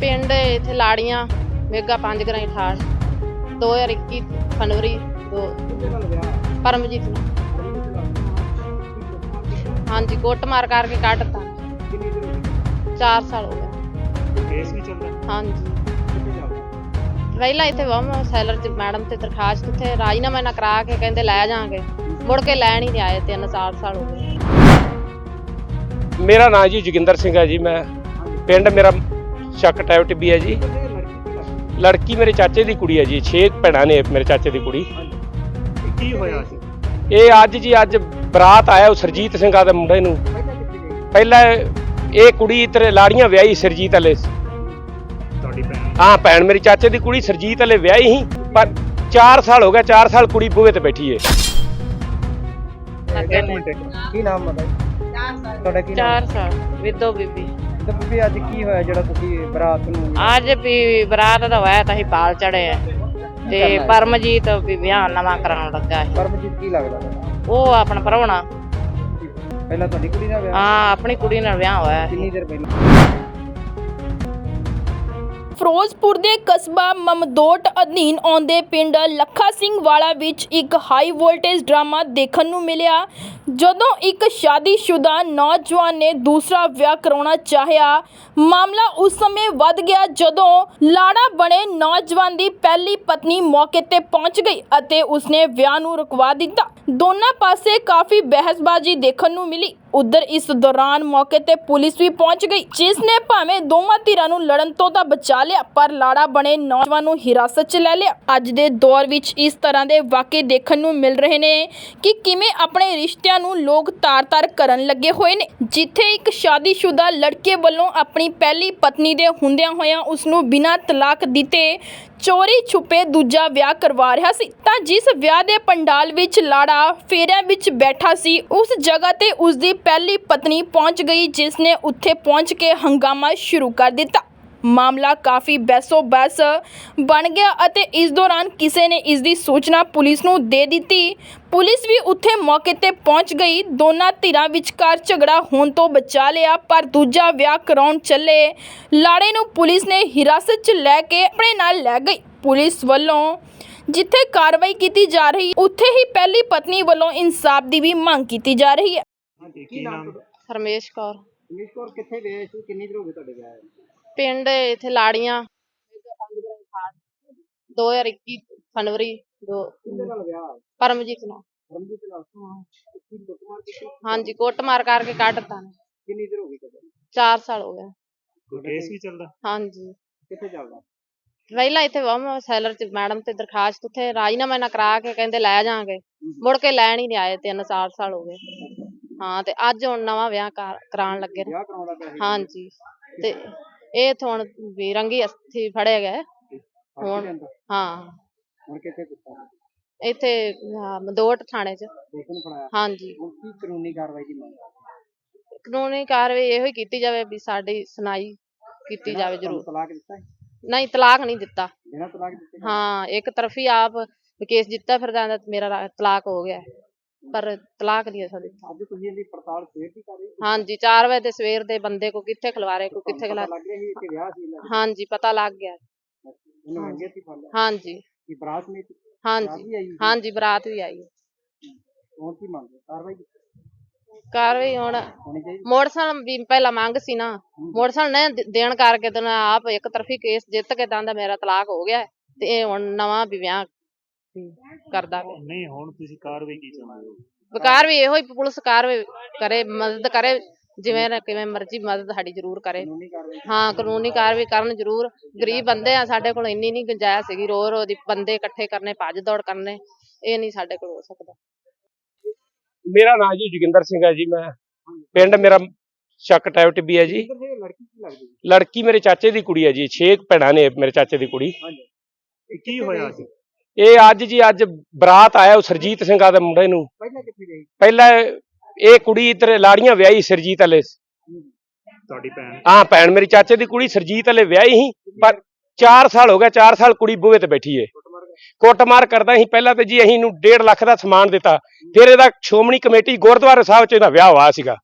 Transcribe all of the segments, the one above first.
ਪਿੰਡ ਇੱਥੇ ਲਾੜੀਆਂ ਮੇਗਾ ਪੰਜ ਗਰਾਈ ਠਾੜ 2021 ਫਰਵਰੀ ਦੋ ਪਰਮਜੀਤ ਨੂੰ। ਹਾਂਜੀ ਕੁੱਟ ਮਾਰ ਕਰਕੇ ਕੱਢਤਾ ਕਿੰਨੀ ਦੇਰ ਹੋ ਗਈ 4 ਸਾਲ ਹੋ ਗਏ। ਕੇਸ ਵੀ ਚੱਲਦਾ? ਹਾਂਜੀ। ਪਹਿਲਾਂ ਇੱਥੇ ਵਮ ਸੈਲਰ ਚ ਮੈਡਮ ਤੇ ਦਰਖਾਸਤ ਉੱਥੇ ਰਾਜੀਨਾਮਾ ਨਾ ਕਰਾ ਕੇ ਕਹਿੰਦੇ ਲੈ ਜਾਾਂਗੇ। ਮੁੜ ਕੇ ਲੈਣ ਹੀ ਨਹੀਂ ਆਏ ਤਿੰਨ ਚਾਰ ਸਾਲ ਹੋ ਗਏ। ਮੇਰਾ ਨਾਮ ਜੀ ਜੋਗਿੰਦਰ ਸਿੰਘ ਹੈ ਜੀ ਮੈਂ ਪਿੰਡ ਮੇਰਾ ਚੱਕ ਟੈਵ ਟਿੱਬੀ ਹੈ ਜੀ। ਲੜਕੀ ਮੇਰੇ ਚਾਚੇ ਦੀ ਕੁੜੀ ਹੈ ਜੀ ਛੇ ਭੈਣਾਂ ਨੇ ਮੇਰੇ ਚਾਚੇ ਦੀ ਕੁੜੀ। ਕੀ ਹੋਇਆ ਸੀ? ਇਹ ਅੱਜ ਜੀ ਅੱਜ ਬਰਾਤ ਆਇਆ ਉਹ ਸਰਜੀਤ ਸਿੰਘਾ ਦੇ ਮੁੰਡੇ ਨੂੰ। ਪਹਿਲਾਂ ਇਹ ਕੁੜੀ ਇਤਰੇ ਲਾੜੀਆਂ ਵਿਆਹੀ ਸਰਜੀਤ ਵਾਲੇ। ਤੁਹਾਡੀ ਭੈਣ? ਹਾਂ ਭੈਣ ਮੇਰੀ ਚਾਚੇ ਦੀ ਕੁੜੀ ਸਰਜੀਤ ਵਾਲੇ ਵਿਆਹੀ ਸੀ ਪਰ 4 ਸਾਲ ਹੋ ਗਿਆ 4 ਸਾਲ ਕੁੜੀ ਬੂਹੇ ਤੇ ਬੈਠੀ ਏ। ਕੀ ਨਾਮ ਮਤਾ ਤੁਹਾਡਾ ਕੀ ਨਾਮ? 4 ਸਾਲ ਵਿਦੋ ਬੀਬੀ। ਤੇ ਬੀਬੀ ਅੱਜ ਕੀ ਹੋਇਆ ਜਿਹੜਾ ਤੁਸੀਂ ਬਰਾਤ ਨੂੰ ਅੱਜ ਵੀ ਬਰਾਤ ਦਾ ਹੋਇਆ ਤਾਂ ਅਸੀਂ ਪਾਲ ਚੜੇ ਆ। ਤੇ ਪਰਮਜੀਤ ਵੀ ਵਿਆਹ ਨਵਾਂ ਕਰਾਉਣ ਲੱਗਾ ਸੀ। ਪਰਮਜੀਤ ਕੀ ਲੱਗਦਾ ਤੁਹਾਡਾ? ਉਹ ਆਪਣਾ ਪਰਵਣਾ ਪਹਿਲਾਂ ਤੁਹਾਡੀ ਕੁੜੀ ਦਾ ਵਿਆਹ ਹਾਂ ਆਪਣੀ ਕੁੜੀ ਨਾਲ ਵਿਆਹ ਹੋਇਆ ਕਿੰਨੀ ਦੇਰ ਪਹਿਲਾਂ? ਫਿਰੋਜ਼ਪੁਰ ਦੇ ਕਸਬਾ ਮਮਦੋਟ ਅਧੀਨ ਆਉਂਦੇ ਪਿੰਡ ਲੱਖਾ ਸਿੰਘ ਵਾਲਾ ਵਿੱਚ ਇੱਕ ਹਾਈ ਵੋਲਟੇਜ ਡਰਾਮਾ ਦੇਖਣ ਨੂੰ ਮਿਲਿਆ, ਜਦੋਂ ਇੱਕ ਸ਼ਾਦੀशुदा ਨੌਜਵਾਨ ਨੇ ਦੂਸਰਾ ਵਿਆਹ ਕਰਾਉਣਾ ਚਾਹਿਆ। ਮਾਮਲਾ ਉਸ ਸਮੇਂ ਵੱਧ ਗਿਆ ਜਦੋਂ ਲਾੜਾ ਬਣੇ ਨੌਜਵਾਨ ਦੀ ਪਹਿਲੀ ਪਤਨੀ ਮੌਕੇ ਤੇ ਪਹੁੰਚ ਗਈ ਅਤੇ ਉਸਨੇ ਵਿਆਹ ਨੂੰ ਰੁਕਵਾ ਦਿੱਤਾ। ਦੋਨਾਂ ਪਾਸੇ ਕਾਫੀ ਬਹਿਸਬਾਜ਼ੀ ਦੇਖਣ ਨੂੰ ਮਿਲੀ। ਉਧਰ ਇਸ ਦੌਰਾਨ ਮੌਕੇ ਤੇ ਪੁਲਿਸ ਵੀ ਪਹੁੰਚ ਗਈ, ਜਿਸ ਨੇ ਭਾਵੇਂ ਦੋਵਾਂ ਧਿਰਾਂ ਨੂੰ ਲੜਨ ਤੋਂ ਤਾਂ ਬਚਾ ਲਿਆ, ਪਰ ਲਾੜਾ ਬਣੇ ਨੌਜਵਾਨ ਨੂੰ ਹਿਰਾਸਤ 'ਚ ਲੈ ਲਿਆ। ਅੱਜ ਦੇ ਦੌਰ ਵਿੱਚ ਇਸ ਤਰ੍ਹਾਂ ਦੇ ਵਾਕਏ ਦੇਖਣ ਨੂੰ ਮਿਲ ਰਹੇ ਨੇ ਕਿ ਕਿਵੇਂ ਆਪਣੇ ਰਿਸ਼ਤਿਆਂ ਨੂੰ ਲੋਕ ਤਾਰ-ਤਾਰ ਕਰਨ ਲੱਗੇ ਹੋਏ ਨੇ। ਜਿੱਥੇ ਇੱਕ ਸ਼ਾਦੀशुदा ਲੜਕੇ ਵੱਲੋਂ ਆਪਣੀ ਪਹਿਲੀ ਪਤਨੀ ਦੇ ਹੁੰਦਿਆਂ ਹੋਇਆਂ ਉਸ ਨੂੰ ਬਿਨਾਂ ਤਲਾਕ ਦਿੱਤੇ ਚੋਰੀ ਛੁਪੇ ਦੂਜਾ ਵਿਆਹ ਕਰਵਾ ਰਿਹਾ ਸੀ, ਤਾਂ ਜਿਸ ਵਿਆਹ ਦੇ ਪੰਡਾਲ ਵਿੱਚ ਲਾੜਾ ਫੇਰਿਆਂ ਵਿੱਚ ਬੈਠਾ ਸੀ, ਉਸ ਜਗ੍ਹਾ ਤੇ ਉਸ ਦੀ ਪਹਿਲੀ ਪਤਨੀ ਪਹੁੰਚ ਗਈ ਜਿਸ ਨੇ ਉੱਥੇ ਪਹੁੰਚ ਕੇ ਹੰਗਾਮਾ ਸ਼ੁਰੂ ਕਰ ਦਿੱਤਾ। ਮਾਮਲਾ ਕਾਫੀ ਬਹਿਸੋ ਬਹਿਸ ਬਣ ਗਿਆ ਅਤੇ ਇਸ ਦੌਰਾਨ ਕਿਸੇ ਨੇ ਇਸ ਦੀ ਸੂਚਨਾ ਪੁਲਿਸ ਨੂੰ ਦੇ ਦਿੱਤੀ। ਪੁਲਿਸ ਵੀ ਉੱਥੇ ਮੌਕੇ ਤੇ ਪਹੁੰਚ ਗਈ। ਦੋਨਾਂ ਧਿਰਾਂ ਵਿਚਕਾਰ ਝਗੜਾ ਹੋਣ ਤੋਂ ਬਚਾ ਲਿਆ, ਪਰ ਦੂਜਾ ਵਿਆਹ ਕਰਾਉਣ ਚੱਲੇ। ਲਾੜੇ ਨੂੰ ਪੁਲਿਸ ਨੇ ਹਿਰਾਸਤ 'ਚ ਲੈ ਕੇ ਆਪਣੇ ਨਾਲ ਲੈ ਗਈ। ਪੁਲਿਸ ਵੱਲੋਂ ਜਿੱਥੇ ਕਾਰਵਾਈ ਕੀਤੀ ਜਾ ਰਹੀ, ਉੱਥੇ ਹੀ ਪਹਿਲੀ ਪਤਨੀ ਵੱਲੋਂ ਇਨਸਾਫ ਦੀ ਵੀ ਮੰਗ ਕੀਤੀ ਜਾ ਰਹੀ ਹੈ। ਹਾਂਜੀ ਕੀ ਨਾਮ ਹਰਮੇਸ਼ ਕੌਰ। ਰਮੇਸ਼ ਕੌਰ ਕਿੱਥੇ ਗਏ ਸੀ? ਕਿੰਨੀ ਦੇਰ ਹੋ ਗਈ ਤੁਹਾਡੇ ਵਿਆਹ ਨੂੰ? ਪਿੰਡ ਇੱਥੇ ਲਾੜੀਆਂ। ਮੇਗਾ ਪੰਜ ਗਰਾਈ ਠਾੜ 2021 ਫਰਵਰੀ ਦੋ ਕਿਹਦੇ ਨਾਲ ਵਿਆਹ ਪਰਮਜੀਤ ਨੂੰ ਰਮਜੀਤ ਨਾਲ? ਕੀ ਲੁੱਟਮਾਰ ਕੀਤੀ? ਹਾਂਜੀ ਕੁੱਟ ਮਾਰ ਕਰਕੇ ਕੱਢਤਾ ਕਿੰਨੀ ਦੇਰ ਹੋ ਗਈ ਤੁਹਾਡੇ? 4 ਸਾਲ ਹੋ ਗਏ। ਕੋਈ ਕੇਸ ਵੀ ਚੱਲਦਾ? ਹਾਂਜੀ। ਕਿੱਥੇ ਚੱਲਦਾ? ਪਹਿਲਾਂ ਇੱਥੇ ਵਮ ਸੈਲਰ ਚ ਮੈਡਮ ਤੇ ਦਰਖਾਸਤ ਉੱਥੇ ਰਾਜੀਨਾਮਾ ਨਾ ਕਰਾ ਕੇ ਕਹਿੰਦੇ ਲੈ ਜਾਾਂਗੇ। ਮੁੜ ਕੇ ਲੈਣ ਹੀ ਨਹੀਂ ਆਏ ਤਿੰਨ ਚਾਰ ਸਾਲ ਹੋ ਗਏ। ਹਾਂ ਤੇ ਅੱਜ ਹੁਣ ਨਵਾਂ ਵਿਆਹ ਕਰ- ਕਰਾਉਣ ਲੱਗੇ ਨੇ। ਵਿਆਹ ਕਰਾਉਣ ਦਾ ਪਿਆ ਸੀ ਹਾਂਜੀ ਤੇ ਇਹ ਹੁਣ ਵੀ ਰੰਗੀ ਅਸਥੀ ਫੜੇ ਗਏ ਹੁਣ ਹੁਣ ਹਾਂ। ਹੁਣ ਕਿੱਥੇ ਕੀਤਾ? ਇੱਥੇ ਆਹ, ਮਦੋਟ ਥਾਣੇ ਚ। ਦੋਸਤ ਨੂੰ ਫੜਾਇਆ? ਹਾਂਜੀ। ਹੁਣ ਕੀ ਕਾਨੂੰਨੀ ਕਾਰਵਾਈ ਦੀ ਮੰਗ ਕਾਨੂੰਨੀ ਕਾਰਵਾਈ ਇਹੋ ਹੀ ਕੀਤੀ ਜਾਵੇ ਵੀ ਸਾਡੀ ਸੁਣਾਈ ਕੀਤੀ ਜਾਵੇ ਜ਼ਰੂਰ। ਤਲਾਕ ਦਿੱਤਾ ਹੈ? ਨਹੀਂ ਤਲਾਕ ਨਹੀਂ ਦਿੱਤਾ। ਬਿਨਾਂ ਤਲਾਕ ਦਿੱਤੇ? ਹਾਂ ਇੱਕ ਤਰਫੀ ਆਪ ਕੇਸ ਜਿੱਤਾ ਫਿਰ ਜਾਂਦਾ ਤੇ ਮੇਰਾ ਰਾ- ਤਲਾਕ ਹੋ ਗਿਆ। ਹੈ। ਪਰ ਤਲਾਕ ਨਹੀਂ ਅਸਾਂ ਦਿੱਤਾ ਅੱਜ ਤੁਸੀਂ ਇਹਦੀ ਪੜਤਾਲ ਫੇਰ ਦੀ ਕਰ ਰਹੇ ਹੋ? ਹਾਂਜੀ 4 ਵਜੇ ਦੇ ਸਵੇਰ ਦੇ ਬੰਦੇ ਕੋ ਕਿੱਥੇ ਖਿਲਵਾਰੇ ਕੋ ਕਿੱਥੇ ਖਿਲਾ ਲੱਗ ਰਿਹਾ ਸੀ ਕਿ ਵਿਆਹ ਸੀ ਇਹਨਾਂ ਦਾ? ਹਾਂਜੀ ਪਤਾ ਲੱਗ ਗਿਆ। ਇਹਨੂੰ ਮੰਗੇ ਸੀ ਫੜ ਲਿਆ। ਹਾਂਜੀ। ਕਿ ਬਰਾਤ ਨਹੀਂ ਸੀ? ਹਾਂਜੀ। ਬਰਾਤ ਵੀ ਆਈ ਸੀ। ਹਾਂਜੀ ਬਰਾਤ ਵੀ ਆਈ। ਹੁਣ ਕੀ ਮੰਗਦੇ ਕਾਰਵਾਈ? ਕਾਰਵਾਈ ਹੁਣ ਹੋਣੀ ਚਾਹੀਦੀ? ਮੋਟਰਸਾਈਕਲ ਵੀ ਪਹਿਲਾਂ ਮੰਗ ਸੀ ਨਾ। ਮੋਟਰਸਾਈਕਲ ਨੇ ਦੇ- ਦੇਣ ਕਰਕੇ ਤੇ ਨਾ ਆਪ ਇੱਕ ਤਰਫੀ ਕੇਸ ਜਿੱਤ ਕੇ ਦੰਦਾ ਮੇਰਾ ਤਲਾਕ ਹੋ ਗਿਆ। ਹੈ ਤੇ ਇਹ ਹੁਣ ਨਵਾਂ ਵੀ ਵਿਆਹ ਕਰਦਾ ਪਿਆ ਨਹੀਂ ਹੁਣ ਤੁਸੀਂ ਕਾਰਵਾਈ ਕੀ ਚਾਹੁੰਦੇ ਹੋ ਵਿਕਾਰ ਵੀ ਇਹੋ ਹੀ ਪੁਲਿਸ ਕਾਰਵਾਈ ਕਰੇ ਮਦਦ ਕਰੇ ਜਿਵੇਂ ਨਾ ਕਿਵੇਂ ਮਰਜ਼ੀ ਮਦਦ ਸਾਡੀ ਜ਼ਰੂਰ ਕਰੇ। ਹਾਂ ਕਾਨੂੰਨੀ ਕਾਰਵਾਈ ਕਰਨ ਜ਼ਰੂਰ। ਗਰੀਬ ਬੰਦੇ ਆ ਸਾਡੇ ਕੋਲ ਇੰਨੀ ਨਹੀਂ ਗੁੰਜਾਇਸ਼ ਹੈਗੀ ਰੋ ਰੋ ਦੀ ਬੰਦੇ ਇਕੱਠੇ ਕਰਨੇ ਭੱਜ ਦੌੜ ਕਰਨੇ ਇਹ ਨਹੀਂ ਸਾਡੇ ਕੋਲ ਹੋ ਸਕਦਾ। ਮੇਰਾ ਨਾਮ ਜੀ ਜੋਗਿੰਦਰ ਸਿੰਘ ਹੈ ਜੀ ਮੈਂ ਪਿੰਡ ਮੇਰਾ ਚੱਕ ਟੈਵ ਟਿੱਬੀ ਹੈ ਜੀ। ਲੜਕੀ ਮੇਰੇ ਚਾਚੇ ਦੀ ਕੁੜੀ ਹੈ ਜੀ ਛੇ ਭੈਣਾਂ ਨੇ ਮੇਰੇ ਚਾਚੇ ਦੀ ਕੁੜੀ। ਕੀ ਹੋਇਆ ਸੀ? ਇਹ ਅੱਜ ਜੀ ਅੱਜ ਬਰਾਤ ਆਇਆ ਉਹ ਸਰਜੀਤ ਸਿੰਘਾ ਦੇ ਮੁੰਡੇ ਨੂੰ। ਪਹਿਲਾਂ ਕਿੱਥੇ ਗਈ ਪਹਿਲਾਂ ਇਹ ਕੁੜੀ ਇਤਰੇ ਲਾੜੀਆਂ ਵਿਆਹੀ ਸਰਜੀਤ ਵਾਲੇ। ਤੁਹਾਡੀ ਭੈਣ? ਹਾਂ ਭੈਣ ਮੇਰੀ ਚਾਚੇ ਦੀ ਕੁੜੀ ਸਰਜੀਤ ਵਾਲੇ ਵਿਆਹੀ ਸੀ ਪਰ 4 ਸਾਲ ਹੋ ਗਿਆ 4 ਸਾਲ ਕੁੜੀ ਬੂਹੇ ਤੇ ਬੈਠੀ ਏ। ਕੁੱਟਮਾਰ ਕਰਦਾ। ਸੀ। ਪਹਿਲਾਂ ਤੇ ਜੀ ਅਸੀਂ ਨੂੰ 1.5 ਲੱਖ ਦਾ ਸਮਾਨ ਦਿੱਤਾ। ਫਿਰ ਇਹਦਾ ਸ਼ੋਮਣੀ ਕਮੇਟੀ ਗੁਰਦੁਆਰਾ ਸਾਹਿਬ ਚ ਇਹਦਾ ਵਿਆਹ ਹੋਇਆ ਸੀਗਾ।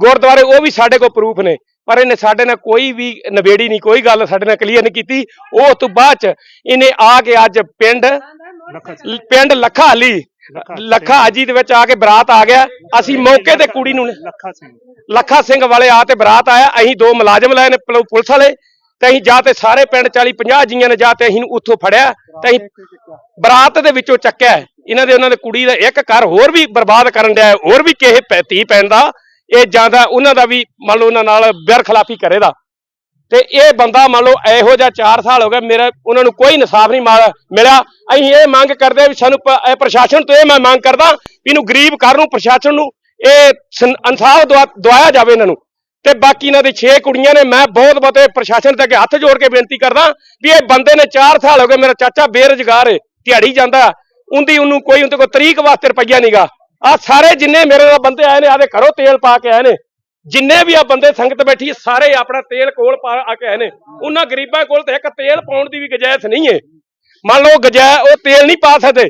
ਗੁਰਦੁਆਰੇ ਉਹ ਵੀ ਸਾਡੇ ਕੋਲ ਪ੍ਰੂਫ ਨੇ। ਪਰ ਇਹਨੇ ਸਾਡੇ ਨਾਲ ਕੋਈ ਵੀ ਨਵੇੜੀ ਨਹੀਂ ਕੋਈ ਗੱਲ ਸਾਡੇ ਨਾਲ ਕਲੀਅਰ ਨਹੀਂ ਕੀਤੀ। ਉਹ ਤੋਂ ਬਾਅਦ ਚ ਇਹਨੇ ਆ ਕੇ ਅੱਜ ਪਿੰਡ ਪਿੰਡ ਲੱਖਾ ਹਾਲੀ ਲੱਖਾ ਹਾਜੀ ਦੇ ਵਿੱਚ ਆ ਕੇ ਬਰਾਤ ਆ ਗਿਆ। ਅਸੀਂ ਮੌਕੇ ਤੇ ਕੁੜੀ ਨੂੰ ਲੱਖਾ ਸਿੰਘ। ਲੱਖਾ ਸਿੰਘ ਵਾਲੇ ਆ ਤੇ ਬਰਾਤ ਆਇਆ। ਅਸੀਂ ਦੋ ਮੁਲਾਜ਼ਮ ਲਏ ਨੇ ਪੁਲ- ਪੁਲਿਸ ਵਾਲੇ। ਤੇ ਅਸੀਂ ਜਾ ਤੇ ਸਾਰੇ ਪਿੰਡ 40 50 ਜੀਆਂ ਨੇ ਜਾ ਤੇ ਅਸੀਂ ਨੂੰ ਉੱਥੋਂ ਫੜਿਆ। ਤੇ ਅਸੀਂ ਬਰਾਤ ਦੇ ਵਿੱਚੋਂ ਚੱਕਿਆ। ਇਹਨਾਂ ਦੇ ਉਹਨਾਂ ਦੇ ਕੁੜੀ ਦਾ ਇੱਕ ਘਰ ਹੋਰ ਵੀ ਬਰਬਾਦ ਕਰਨ ਡਿਆ ਹੋਰ ਵੀ ਕਿਸੇ ਧੀ ਪੈਣ ਦਾ ਇਹ ਜਾਂਦਾ ਉਹਨਾਂ ਦਾ ਵੀ ਮੰਨ ਲਓ ਉਹਨਾਂ ਨਾਲ ਬੇਰਖਲਾਫੀ ਕਰੇਦਾ ਤੇ ਇਹ ਬੰਦਾ ਮੰਨ ਲਓ ਇਹੋ ਜਿਹਾ 4 ਸਾਲ ਹੋ ਗਏ ਮੇਰਾ ਉਹਨਾਂ ਨੂੰ ਕੋਈ ਇਨਸਾਫ ਨਹੀਂ ਮਾਰ- ਮਿਲਿਆ। ਅਸੀਂ ਇਹ ਮੰਗ ਕਰਦੇ ਵੀ ਸਾਨੂੰ ਪ੍ਰਸ਼ਾਸਨ ਤੋਂ ਇਹ ਮੈਂ ਮੰਗ ਕਰਦਾ ਵੀ ਇਹਨੂੰ ਗਰੀਬ ਘਰ ਨੂੰ, ਪ੍ਰਸ਼ਾਸਨ ਨੂੰ ਇਹ ਇਨਸਾਫ ਦਵਾ- ਦਵਾਇਆ ਜਾਵੇ ਇਹਨਾਂ ਨੂੰ। ਤੇ ਬਾਕੀ ਇਹਨਾਂ ਦੇ 6 ਕੁੜੀਆਂ ਨੇ, ਮੈਂ ਬਹੁਤ ਬਹੁਤ ਪ੍ਰਸ਼ਾਸਨ ਦੇ ਅੱਗੇ ਹੱਥ ਜੋੜ ਕੇ ਬੇਨਤੀ ਕਰਦਾ ਵੀ ਇਹ ਬੰਦੇ ਨੇ 4 ਸਾਲ ਹੋ ਗਏ, ਮੇਰਾ ਚਾਚਾ ਬੇਰੁਜ਼ਗਾਰ ਹੈ ਦਿਹਾੜੀ ਜਾਂਦਾ, ਉਹਦੀ ਉਹਨੂੰ ਕੋਈ ਉਹਦੇ ਕੋਲ ਤਰੀਕ ਵਾਸਤੇ ਰੁਪਈਆ ਨਹੀਂਗਾ ਆ ਸਾਰੇ ਜਿੰਨੇ ਮੇਰੇ ਨਾਲ ਬੰਦੇ ਆਏ ਨੇ, ਆਦੇ ਘਰੋਂ ਤੇਲ ਪਾ ਕੇ ਆਏ ਨੇ। ਜਿੰਨੇ ਵੀ ਆ ਬੰਦੇ ਸੰਗਤ ਬੈਠੀ, ਸਾਰੇ ਆਪਣਾ ਤੇਲ ਕੋਲ ਪਾ ਆ ਕੇ ਆਏ ਨੇ। ਉਹਨਾਂ ਗਰੀਬਾਂ ਕੋਲ ਤੇ ਇੱਕ ਤੇਲ ਪਾਉਣ ਦੀ ਵੀ ਗੁੰਜਾਇਸ਼ ਨਹੀਂ ਹੈ ਮੰਨ ਲਓ ਗਜਾ, ਉਹ ਤੇਲ ਨਹੀਂ ਪਾ ਸਕਦੇ।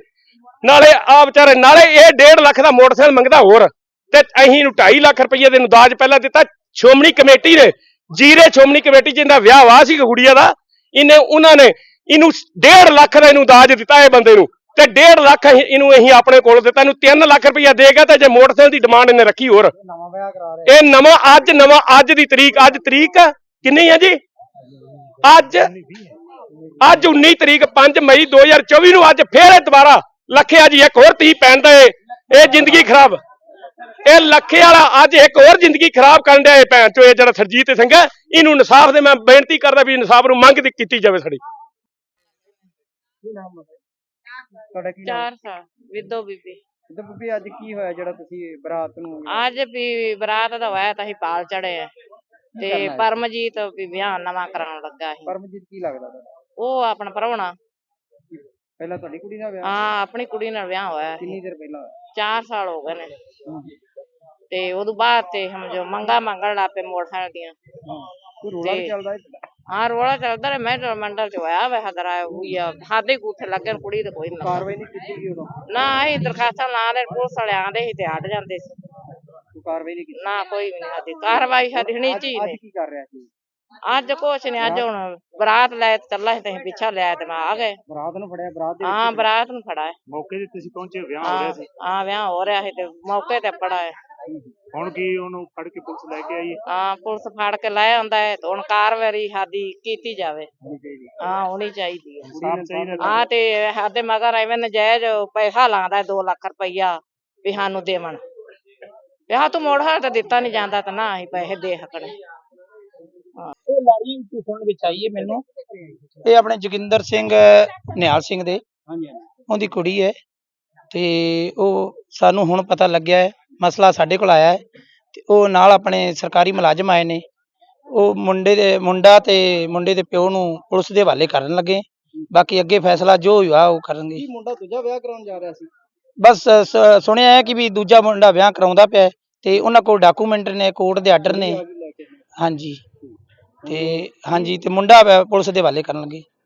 ਨਾਲੇ ਆ ਵਿਚਾਰੇ, ਨਾਲੇ ਇਹ 1.5 ਲੱਖ ਦਾ ਮੋਟਰਸਾਈਕਲ ਮੰਗਦਾ ਹੋਰ। ਤੇ ਅਸੀਂ ਨੂੰ 2.5 ਲੱਖ ਰੁਪਏ ਦੇ ਨੂੰ ਦਾਜ ਪਹਿਲਾਂ ਦਿੱਤਾ। ਸ਼੍ਰੋਮਣੀ ਕਮੇਟੀ ਨੇ, ਜੀਰੇ ਸ਼੍ਰੋਮਣੀ ਕਮੇਟੀ ਜਿੰਦਾ ਵਿਆਹ ਵਾ ਸੀ ਗੁੜੀਆ ਦਾ, ਇਹਨੇ, ਉਹਨਾਂ ਨੇ ਇਹਨੂੰ 1.5 ਲੱਖ ਦਾ ਇਹਨੂੰ ਦਾਜ ਦਿੱਤਾ ਇਹ ਬੰਦੇ ਨੂੰ। ਤੇ 1.5 ਲੱਖ ਇਹਨੂੰ ਅਸੀਂ ਆਪਣੇ ਕੋਲ ਦਿੱਤਾ ਇਹਨੂੰ 3 ਲੱਖ ਰੁਪਇਆ ਦੇਗਾ ਤੇ ਜੇ ਮੋਟਰਸਾਈਕਲ ਦੀ ਡਿਮਾਂਡ ਇਹਨੇ ਰੱਖੀ ਹੋਰ। ਨਵਾਂ ਵਿਆਹ ਕਰਾ ਰਹੇ ਇਹ ਨਵਾਂ ਅੱਜ ਨਵਾਂ ਅੱਜ ਦੀ ਤਰੀਕ ਅੱਜ ਤਰੀਕ ਕਿੰਨੀ ਹੈ ਜੀ? ਅੱਜ ਅੱਜ 19 ਤਰੀਕ 5 ਮਈ 2024 ਨੂੰ ਅੱਜ ਫੇਰ ਇਹ ਦੁਬਾਰਾ ਲੱਖਿਆ ਜੀ ਇੱਕ ਹੋਰ ਤੀ ਪੈਣ ਦਾ ਇਹ ਜ਼ਿੰਦਗੀ ਖਰਾਬ। ਇਹ ਲੱਖੇ ਵਾਲਾ ਅੱਜ ਇੱਕ ਹੋਰ ਜ਼ਿੰਦਗੀ ਖਰਾਬ ਕਰਨ ਡਿਆ ਇਹ ਭੈਣ ਚੋ ਇਹ ਜਿਹੜਾ ਸਰਜੀਤ ਸਿੰਘ ਹੈ ਇਹਨੂੰ ਇਨਸਾਫ ਦੇ ਮੈਂ ਬੇਨਤੀ ਕਰਦਾ ਵੀ ਇਨਸਾਫ ਨੂੰ ਮੰਗ ਦੀ- ਕੀਤੀ ਜਾਵੇ ਸਾਡੀ। ਤੁਹਾਡਾ ਕੀ ਨਾਮ? 4 ਸਾਲ ਵਿਦੋ ਬੀਬੀ। ਤੇ ਬੀਬੀ ਅੱਜ ਕੀ ਹੋਇਆ ਜਿਹੜਾ ਤੁਸੀਂ ਬਰਾਤ ਨੂੰ ਅੱਜ ਵੀ ਬਰਾਤ ਦਾ ਹੋਇਆ ਤਾਂ ਅਸੀਂ ਪਾਲ ਚੜੇ ਆ। ਤੇ ਪਰਮਜੀਤ ਵੀ ਵਿਆਹ ਨਵਾਂ ਕਰਾਉਣ ਲੱਗਾ ਸੀ। ਪਰਮਜੀਤ ਕੀ ਲੱਗਦਾ ਤੁਹਾਡਾ? ਉਹ ਆਪਣਾ ਪ੍ਰਾਹੁਣਾ ਪਹਿਲਾਂ ਤੁਹਾਡੀ ਕੁੜੀ ਦਾ ਵਿਆਹ ਹਾਂ ਆਪਣੀ ਕੁੜੀ ਨਾਲ ਵਿਆਹ ਹੋਇਆ ਕਿੰਨੀ ਦੇਰ ਪਹਿਲਾਂ ਹੋਇਆ? 4 ਸਾਲ ਹੋ ਗਏ ਨੇ। ਤੇ ਉਦੋਂ ਬਾਅਦ ਤੇ ਹਮ ਜੋ ਮੰਗਾ ਮੰਗਣ ਲੱਪੇ ਮੋਟਰਸਾਈਕਲ ਦੀਆਂ। ਕੋਈ ਰੋਲਾ ਵੀ ਤੇ- ਚੱਲਦਾ ਹੈ? ਹਾਂ ਰੋਲਾ ਚੱਲਦਾ ਰਿਹਾ ਮੈਂ ਮੰਡਲ ਚ ਹੋਇਆ ਵੇ ਹਦਰਾ ਹੋਈ ਆ। ਹਾਦੇ ਕੂਠੇ ਲੱਗੇ ਨੇ, ਕੁੜੀ ਤੇ ਕੋਈ ਨਾ ਕਾਰਵਾਈ ਨਹੀਂ ਕੀਤੀ ਗਈ ਉਦੋਂ? ਨਾ ਅਸੀਂ ਦਰਖਾਸਤਾਂ ਲਾ ਦੇ ਪੁਲਿਸ ਵਾਲੇ ਆਂਦੇ ਸੀ ਤੇ ਹਟ ਜਾਂਦੇ ਸੀ। ਕੋਈ ਕਾਰਵਾਈ ਨਹੀਂ ਕੀਤੀ? ਨਾ ਕੋਈ ਵੀ ਨਹੀਂ ਸਾਡੀ। ਕਾਰਵਾਈ ਸਾਡੀ ਹਣੀ ਅੱਜ- ਚੀ ਅੱਜ ਕੀ ਕਰ ਰਿਹਾ ਸੀ? ਅੱਜ ਕੁਛ ਨਹੀਂ ਅੱਜ ਹੁਣ ਬਰਾਤ ਲੈ ਤੇ ਚੱਲਾ ਸੀ ਤੇ ਅਸੀਂ ਪਿੱਛਾ ਲਿਆ ਤੇ ਮੈਂ ਆ ਗਏ। ਬਰਾਤ ਨੂੰ ਫੜਿਆ ਬਰਾਤ ਦੇ ਹਾਂ ਬਰਾਤ ਨੂੰ ਫੜਾ ਹੈ ਮੌਕੇ ਤੇ ਤੁਸੀਂ ਪਹੁੰਚੇ ਵਿਆਹ ਹਾਂ ਹਾਂ ਵਿਆਹ ਹੋ ਰਿਹਾ ਸੀ ਤੇ ਮੌਕੇ ਤੇ ਫੜਾ ਹੈ ਹੁਣ ਕੀ ਉਹਨੂੰ ਫੜ ਕੇ ਪੁਲਿਸ ਲੈ ਕੇ ਆਈ ਹੈ? ਹਾਂ ਪੁਲਿਸ ਫੜ ਕੇ ਲੈ ਆਉਂਦਾ ਹੈ ਤੇ ਹੁਣ ਕਾਰਵਾਈ ਸਾਡੀ ਕੀਤੀ ਜਾਵੇ। ਹਾਂ। ਹੋਣੀ ਚਾਹੀਦੀ ਹੈ। ਸਾਫ਼ ਚਾਹੀਦਾ ਆ ਤੇ ਸਾਡੇ ਮਗਰ ਐਵੇਂ ਨਜਾਇਜ਼ ਪੈਸਾ ਲਾਉਂਦਾ 2 ਲੱਖ ਰੁਪਈਆ ਵੀ ਸਾਨੂੰ ਦੇਵਣ। ਵਿਆਹ ਤੂੰ ਮੋੜ ਤਾਂ ਦਿੱਤਾ ਨਹੀਂ ਜਾਂਦਾ ਤਾਂ ਨਾ ਅਸੀਂ ਪੈਸੇ ਦੇ ਸਕਣੇ ਇਹ ਲਾੜੀ ਵਿੱਚ ਸੁਣਨ ਵਿੱਚ ਆਈ ਹੈ ਮੈਨੂੰ। ਇਹ ਆਪਣੇ ਜੋਗਿੰਦਰ ਸਿੰਘ ਨਿਹਾਲ ਸਿੰਘ ਦੇ। ਹਾਂਜੀ। ਉਹਦੀ ਕੁੜੀ ਹੈ। ਤੇ ਉਹ ਸਾਨੂੰ ਹੁਣ ਪਤਾ ਲੱਗਿਆ ਹੈ ਮਸਲਾ ਸਾਡੇ ਕੋਲ ਆਇਆ ਹੈ ਤੇ ਉਹ ਨਾਲ ਆਪਣੇ ਸਰਕਾਰੀ ਮੁਲਾਜ਼ਮ ਆਏ ਨੇ। ਉਹ ਮੁੰਡੇ ਦੇ ਮੁੰਡਾ ਤੇ ਮੁੰਡੇ ਦੇ ਪਿਓ ਨੂੰ ਪੁਲਿਸ ਦੇ ਹਵਾਲੇ ਕਰਨ ਲੱਗੇ। ਬਾਕੀ ਅੱਗੇ ਫੈਸਲਾ ਜੋ ਹੋਇਆ ਉਹ ਕਰਨਗੇ। ਮੁੰਡਾ ਦੂਜਾ ਵਿਆਹ ਕਰਾਉਣ ਜਾ ਰਿਹਾ ਸੀ? ਬਸ ਸ- ਸੁਣਿਆ ਹੈ ਕਿ ਵੀ ਦੂਜਾ ਮੁੰਡਾ ਵਿਆਹ ਕਰਾਉਂਦਾ ਪਿਆ ਹੈ ਤੇ ਉਹਨਾਂ ਕੋਲ ਡਾਕੂਮੈਂਟ ਨੇ ਕੋਰਟ ਦੇ ਆਰਡਰ ਨੇ। ਹਾਂਜੀ। ਤੇ ਹਾਂਜੀ ਤੇ ਮੁੰਡਾ ਵ- ਪੁਲਿਸ ਦੇ ਹਵਾਲੇ ਕਰਨਗੇ